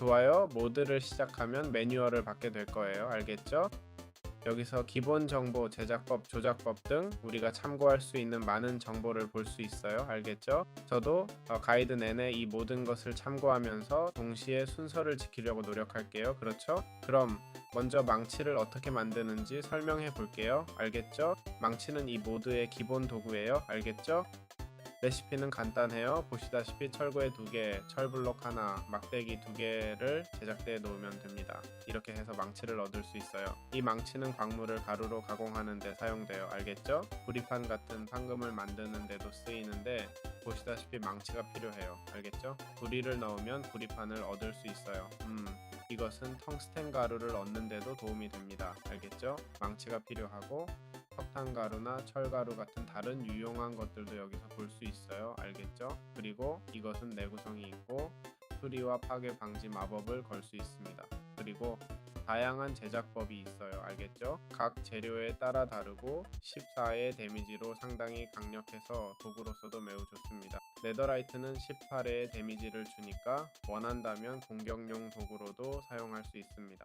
좋아요. 모드를 시작하면 매뉴얼을 받게 될 거예요. 알겠죠? 여기서 기본 정보, 제작법, 조작법 등 우리가 참고할 수 있는 많은 정보를 볼 수 있어요. 알겠죠? 저도 어, 가이드 내내 이 모든 것을 참고하면서 동시에 순서를 지키려고 노력할게요. 그렇죠? 그럼 먼저 망치를 어떻게 만드는지 설명해 볼게요. 알겠죠? 망치는 이 모드의 기본 도구예요. 알겠죠? 레시피는 간단해요. 보시다시피 철구에 두 개, 철블록 하나, 막대기 두 개를 제작대에 놓으면 됩니다. 이렇게 해서 망치를 얻을 수 있어요. 이 망치는 광물을 가루로 가공하는 데 사용돼요. 알겠죠? 구리판 같은 판금을 만드는 데도 쓰이는데 보시다시피 망치가 필요해요. 알겠죠? 구리를 넣으면 구리판을 얻을 수 있어요. 음, 이것은 텅스텐 가루를 얻는 데도 도움이 됩니다. 알겠죠? 망치가 필요하고 석탄 가루나 철 가루 같은 다른 유용한 것들도 여기서 볼 수 있어요. 알겠죠? 그리고 이것은 내구성이 있고 수리와 파괴 방지 마법을 걸 수 있습니다. 그리고 다양한 제작법이 있어요. 알겠죠? 각 재료에 따라 다르고 14의 데미지로 상당히 강력해서 도구로서도 매우 좋습니다. 네더라이트는 18의 데미지를 주니까 원한다면 공격용 도구로도 사용할 수 있습니다.